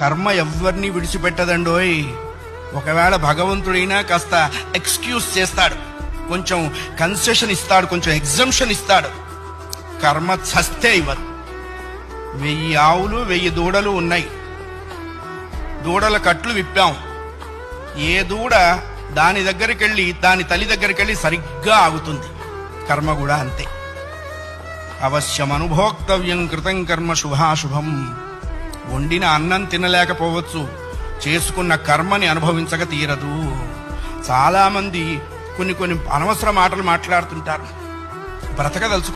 కర్మ ఎవ్వరిని విడిచిపెట్టదండోయ్. ఒకవేళ భగవంతుడైనా కాస్త ఎక్స్క్యూజ్ చేస్తాడు. కొంచెం కన్సెషన్ ఇస్తాడు కొంచెం ఎగ్జంప్షన్ ఇస్తాడు. కర్మ చస్తే ఇవ్వదు. వెయ్యి ఆవులు వెయ్యి దూడలు ఉన్నాయి. దూడల కట్లు విప్పాం. ఏ దూడ దాని దగ్గరికి వెళ్ళి దాని తల్లి దగ్గరికి వెళ్ళి సరిగ్గా ఆగుతుంది. కర్మ కూడా అంతే. అవశ్యం అనుభోక్తవ్యం కృతం కర్మ శుభాశుభం. వండిన అన్నం తినలేకపోవచ్చు. చేసుకున్న కర్మని అనుభవించక తీరదు. చాలామంది కొన్ని కొన్ని అనవసర మాటలు మాట్లాడుతుంటారు. బ్రతకదలుచుకు